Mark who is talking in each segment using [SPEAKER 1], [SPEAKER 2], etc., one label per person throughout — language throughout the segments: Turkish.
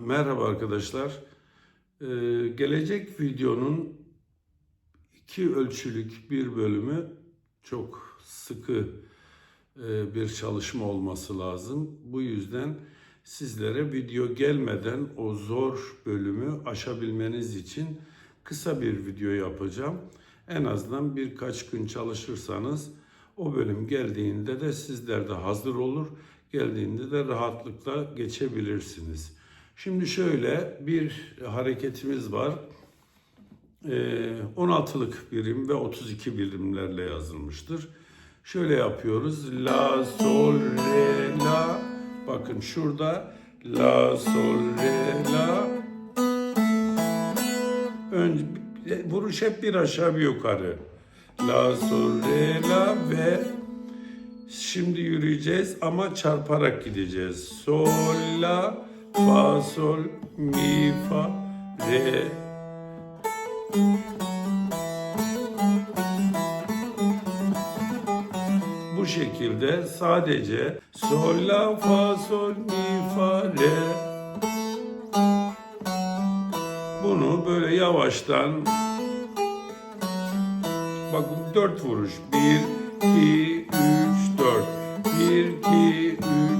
[SPEAKER 1] Merhaba arkadaşlar. Ee, gelecek videonun iki ölçülük bir bölümü çok sıkı e, bir çalışma olması lazım. Bu yüzden sizlere video gelmeden o zor bölümü aşabilmeniz için kısa bir video yapacağım. En azından birkaç gün çalışırsanız o bölüm geldiğinde de sizler de hazır olur. Geldiğinde de rahatlıkla geçebilirsiniz. Şimdi şöyle bir hareketimiz var. Ee, 16'lık birim ve 32 birimlerle yazılmıştır. Şöyle yapıyoruz. La, sol, re, la. Bakın şurada la, sol, re, la. Önce vuruş hep bir aşağı bir yukarı. La, sol, re, la ve şimdi yürüyeceğiz ama çarparak gideceğiz. Sol, la, fa, sol, mi, fa, re. Bu şekilde sadece sol, la, fa, sol, mi, fa, re. Bunu böyle yavaştan bakın dört vuruş. Bir, iki, üç, dört. Bir, iki, üç,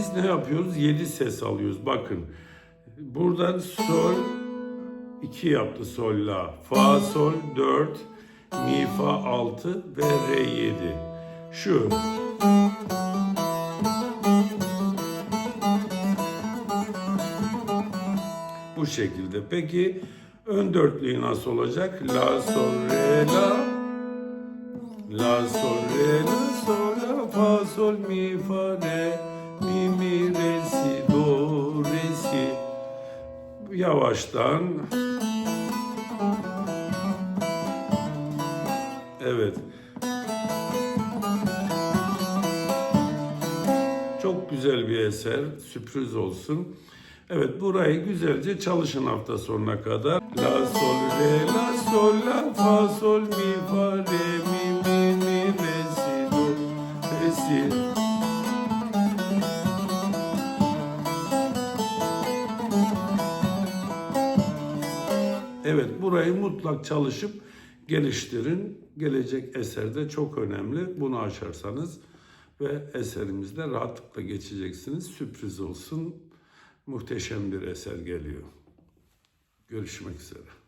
[SPEAKER 1] biz ne yapıyoruz? Yedi ses alıyoruz. Bakın. Buradan sol 2 yaptı sol la. Fa sol 4. Mi fa 6 ve re 7. Şu. Bu şekilde. Peki ön dörtlüğü nasıl olacak? La sol re la. La sol re la sol la fa sol mi fa re mi re si do re si. Yavaştan. Evet. Çok güzel bir eser. Sürpriz olsun. Evet burayı güzelce çalışın hafta sonuna kadar. La sol re la sol la fa sol mi fa re mi mi mi re si do re si. Evet burayı mutlak çalışıp geliştirin. Gelecek eserde çok önemli. Bunu aşarsanız ve eserimizde rahatlıkla geçeceksiniz. Sürpriz olsun. Muhteşem bir eser geliyor. Görüşmek üzere.